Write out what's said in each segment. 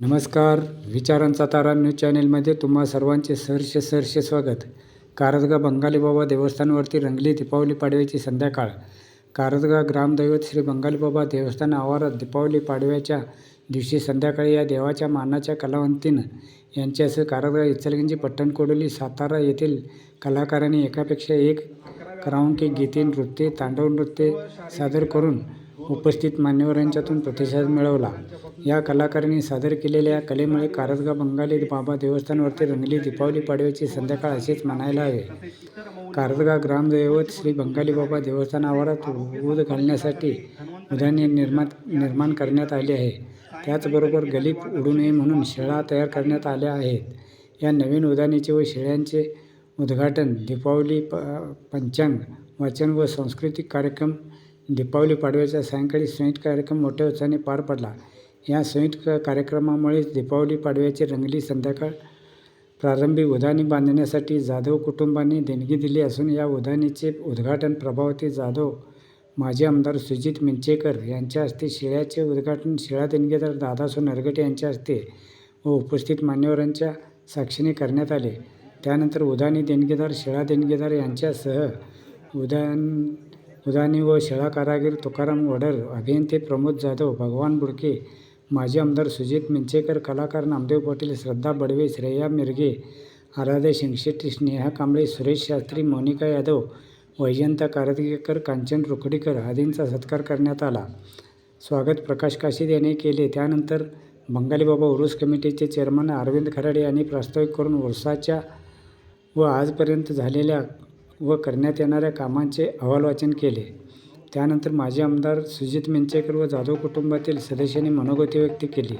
नमस्कार विचारांचा तारा न्यूज चॅनेलमध्ये तुम्हा सर्वांचे सहर्ष सहर्ष स्वागत. कारदगा बंगाली बाबा देवस्थानवरती रंगली दीपावली पाडव्याची संध्याकाळ. कारदगा ग्रामदैवत श्री बंगाली बाबा देवस्थान आवारात दीपावली पाडव्याच्या दिवशी संध्याकाळी या देवाच्या मानाच्या कलावंतीनं यांच्यासह कारदगा इचलगंजी पट्टणकोडोली सातारा येथील कलाकारांनी एकापेक्षा एक करावंकी गीते नृत्ये तांडव नृत्ये सादर करून उपस्थित मान्यवरांच्यातून प्रतिसाद मिळवला. या कलाकारांनी सादर केलेल्या कलेमुळे कारजगा बंगाली बाबा देवस्थानवरती रंगली दीपावली पाडव्याची संध्याकाळ असेच म्हणायला हवे. कारजगा ग्रामदैवत श्री बंगाली बाबा देवस्थान आवारात उद घालण्यासाठी उद्याने निर्मात निर्माण करण्यात आले आहे. त्याचबरोबर गलीप उडू नये म्हणून शेळा तयार करण्यात आल्या आहेत. या नवीन उद्यानेचे व शेळ्यांचे उद्घाटन दीपावली प पंचांग वाचन व सांस्कृतिक कार्यक्रम दीपावली पाडव्याच्या सायंकाळी संयुक्त कार्यक्रम मोठ्या उत्साहाने पार पडला. या संयुक्त कार्यक्रमामुळेच दीपावली पाडव्याची रंगली संध्याकाळ प्रारंभी उधाणी बांधण्यासाठी जाधव कुटुंबाने देणगी दिली असून या उधाणीचे उद्घाटन प्रभावती जाधव माजी आमदार सुजित मिंचेकर यांच्या हस्ते शेळ्याचे उद्घाटन शिळा देणगीदार दादासो नरगटे यांच्या हस्ते व उपस्थित मान्यवरांच्या साक्षीने करण्यात आले. त्यानंतर उधाणी देणगीदार शिळा देणगीदार यांच्यासह उदान उदानी व शेळा कारागीर तुकाराम वडर अभियंते प्रमोद जाधव भगवान बुडके माजी आमदार सुजित मिंचेकर कलाकार नामदेव पाटील श्रद्धा बडवे श्रेया मिरगे आराध्या शिंगशेट्टी स्नेहा कांबळे सुरेश शास्त्री मोनिका यादव वैजयंता कारदगेकर कांचन रुकडीकर आदींचा सत्कार करण्यात आला. स्वागत प्रकाश काशीद यांनी केले. त्यानंतर बंगाली बाबा उरूस कमिटीचे चेअरमन अरविंद खराडे यांनी प्रास्ताविक करून उरसाच्या व आजपर्यंत झालेल्या व करण्यात येणाऱ्या कामांचे अहवाल वाचन केले. त्यानंतर माजी आमदार सुजित मिंचेकर व जाधव कुटुंबातील सदस्यांनी मनोगती व्यक्त केली.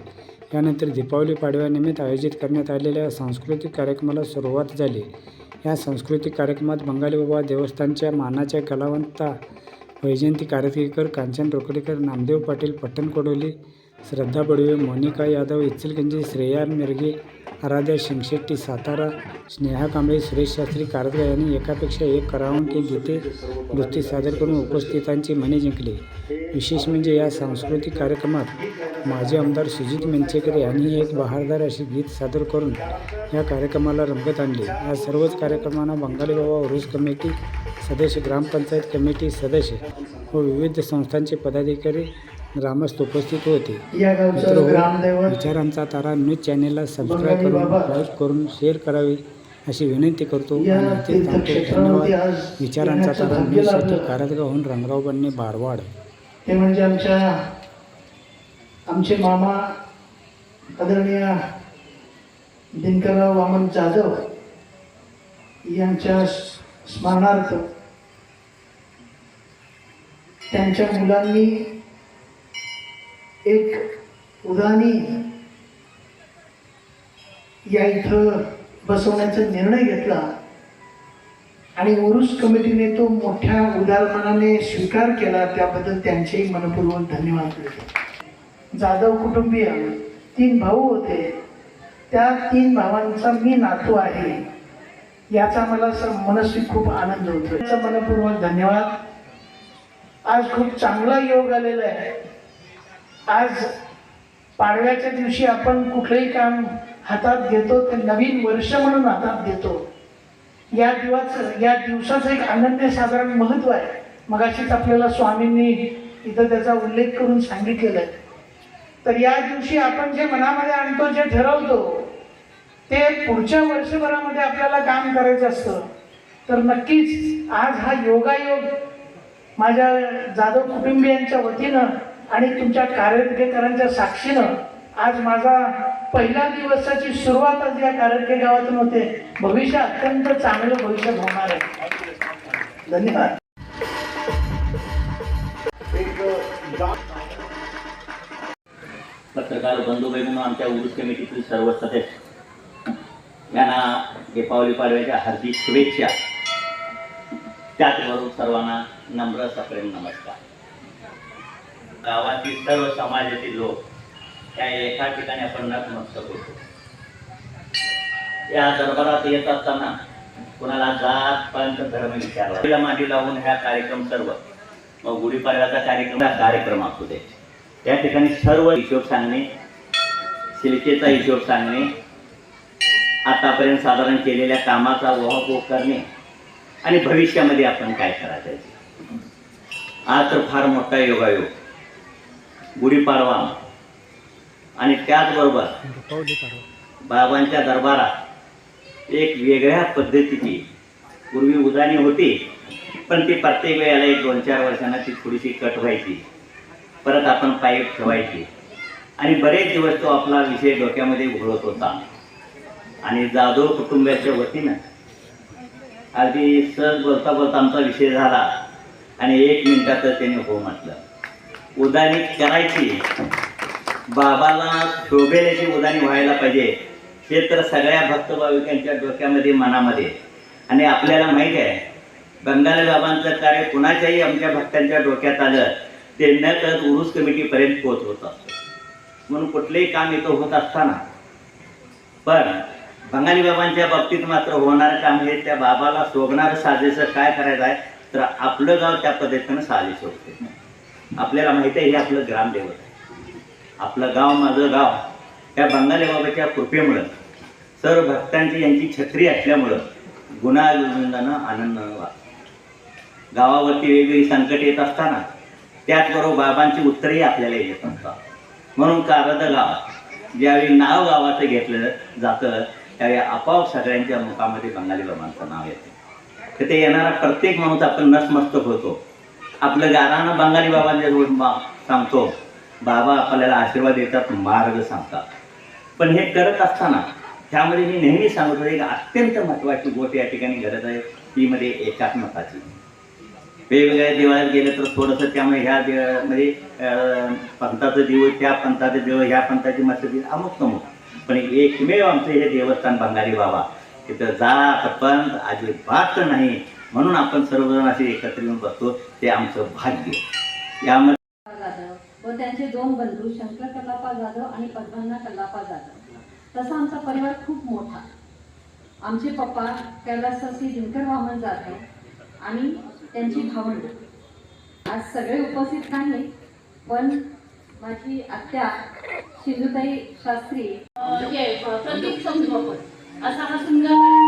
यानंतर दीपावली पाडव्यानिमित्त आयोजित करण्यात आलेल्या सांस्कृतिक कार्यक्रमाला सुरुवात झाली. या सांस्कृतिक कार्यक्रमात बंगाली बाबा देवस्थानच्या मानाच्या कलावंता वैजयंती कारदगेकर कांचन रोकडीकर नामदेव पाटील पट्टणकोडोली श्रद्धा बडवे मोनिका यादव इचलगंजी श्रेया मिरगे आराध्या शिंगशेट्टी सातारा स्नेहा कांबळे सुरेश शास्त्री कारदगा यांनी एकापेक्षा एक कराओके गीते नृत्य सादर करून उपस्थितांची मने जिंकली. विशेष म्हणजे या सांस्कृतिक कार्यक्रमात माजी आमदार सुजित मेंचेकर यांनी एक बहारदार अशी गीत सादर करून या कार्यक्रमाला रंगत आणली. या सर्वच कार्यक्रमांना बंगाली बाबा उरूस कमिटी सदस्य ग्रामपंचायत कमिटी सदस्य व विविध संस्थांचे पदाधिकारी ग्रामस्थ उपस्थित होते हो, विचारांचा तारा न्यूज चॅनेलला सबस्क्राईब करून. लाईक करून शेअर करावे अशी विनंती करतो आणि धन्यवाद विचारांचा तारा न्यूजसाठी. कारदगावहून रंगराव बन्ने बारवाड ते म्हणजे आमच्या आमचे मामा आदरणीय दिनकरराव वामन जाधव यांच्या स्मरणार्थ त्यांच्या मुलांनी एक उदानी या इथं बसवण्याचा निर्णय घेतला. आणि उरुस कमिटीने तो मोठ्या उदारपणाने स्वीकार केला. त्याबद्दल त्यांचेही मनपूर्वक धन्यवाद दिले जाधव कुटुंबीय तीन भाऊ होते. त्या तीन भावांचा मी नातू आहे. याचा मला सर मनस्वी खूप आनंद होतो. याचा मनपूर्वक धन्यवाद. आज खूप चांगला योग आलेला आहे. आज पाडव्याच्या दिवशी आपण कुठलंही काम हातात घेतो ते नवीन वर्ष म्हणून हातात घेतो. या दिवसाचं या दिवसाचं एक अनन्यसाधारण महत्त्व आहे. मगाशीच आपल्याला स्वामींनी इथं त्याचा उल्लेख करून सांगितलेला आहे. तर या दिवशी आपण जे मनामध्ये आणतो जे ठरवतो ते पुढच्या वर्षभरामध्ये आपल्याला काम करायचं असतं. तर नक्कीच आज हा योगायोग माझ्या जाधव कुटुंबियांच्या वतीनं आणि तुमच्या कार्यकर्त्यांच्या साक्षीनं आज माझा पहिल्या दिवसाची सुरुवात आज या कारडके गावातून होते. भविष्य अत्यंत चांगलं भविष्य होणार आहे. धन्यवाद. पत्रकार बंधू म्हणून आमच्या उरुस कमिटीतील सर्व सदस्य यांना दीपावली पाडव्याच्या हार्दिक शुभेच्छा. त्याचबरोबर सर्वांना नम्र सप्रेम नमस्कार. गावातील सर्व समाजातील लोक त्या एका ठिकाणी आपण नतमस्तक होतो. या दरबारात येत असताना कुणाला जात पंत धर्म विचारला. तिला मांडी लावून ह्या कार्यक्रम सर्व. मग गुढीपाडव्याचा कार्यक्रम हा कार्यक्रम असू दे. त्या ठिकाणी सर्व हिशोब सांगणे शिल्केचा हिशोब सांगणे आतापर्यंत साधारण केलेल्या कामाचा वहापोह करणे आणि भविष्यामध्ये आपण काय करायचं? आज तर फार मोठा योगायोग. गुढीपाडवा आणि त्याचबरोबर बाबांच्या दरबारात एक वेगळ्या पद्धतीची. पूर्वी उदाणी होती पण ती प्रत्येक वेळेला एक दोन चार वर्षांना ती थोडीशी कट व्हायची. परत आपण पाईप ठेवायची. आणि बरेच दिवस तो आपला विषय डोक्यामध्ये घोळत होता. आणि जाधव कुटुंबाच्या वतीनं अगदी सहज बोलता बोलता आमचा विषय झाला. आणि एक मिनिटातच त्याने हो म्हटलं. उदानी करायची. बाबाला शोभेल अशी उदानी व्हायला पाहिजे. हे तर सगळ्या भक्त भाविकांच्या डोक्यामध्ये मनामध्ये. आणि आपल्याला माहीत आहे बंगाली बाबांचं कार्य कुणाच्याही आमच्या भक्तांच्या डोक्यात आलं ते न कळत उरुस कमिटीपर्यंत पोहोच होत. असतं म्हणून कुठलेही काम इथं होत असताना. पण बंगाली बाबांच्या बाबतीत मात्र होणारं काम हे त्या बाबाला शोभणारं साजेसं काय करायचं आहे तर आपलं गाव त्या पद्धतीनं साजेस होते. आपल्याला माहिती आहे हे आपलं ग्रामदेवत आहे. आपलं गाव माझं गाव. त्या बंगाली बाबाच्या कृपेमुळं सर्व भक्तांची यांची छत्री असल्यामुळं गुणानंदानं आनंद वाटतो गावावरती वेगवेगळी संकट येत असताना त्याचबरोबर बाबांची उत्तरही आपल्याला येत असतात. म्हणून कारद गाव ज्यावेळी नाव गावाचं घेतलं जातं त्यावेळी आपोआप सगळ्यांच्या मुखामध्ये बंगाली बाबांचं नाव येते. तर ते येणारा प्रत्येक माणूस आपण नसमस्तक होतो. आपलं गारानं बंगाली बाबांच्या जवळ सांगतो. बाबा आपल्याला आशीर्वाद देतात मार्ग सांगतात. पण हे करत असताना त्यामध्ये मी नेहमी सांगतो एक अत्यंत महत्त्वाची गोष्ट या ठिकाणी गरज आहे. ती म्हणजे एकात्मताची. वेगवेगळ्या देवळात गेलं तर थोडंसं त्यामुळे ह्या देव म्हणजे अं, पंथाचं देव त्या पंथाचं देव ह्या पंथाची मस्जिद अमुक अमुक पण एकमेव आमचं हे देवस्थान बंगाली बाबा. तिथं जात पंथ अजिबात नाही. म्हणून आपण सर्वजण असे एकत्र येऊन बसतो ते आमचं भाग्य. यामध्ये व त्यांचे दोन बंधू शंकर कल्लापा जाधव आणि पद्मन्ना कल्लापा जाधव. तसा आमचा परिवार खूप मोठा. आमचे पप्पा कैलासवासी दिनकर वामन जाधव आणि त्यांची भावंड. आज सगळे उपस्थित नाही पण माझी आत्या शिंदुताई शास्त्री हे संगोपन असा हा सुंदर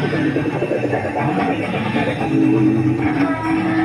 Thank you.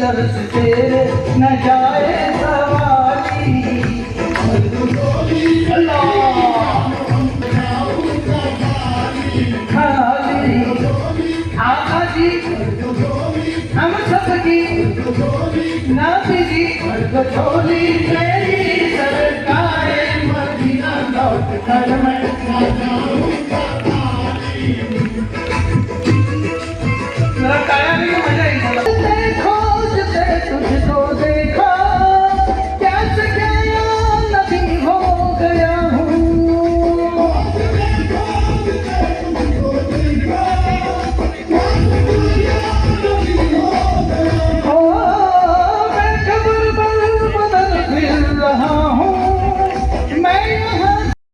न तेरे न जाए सरकार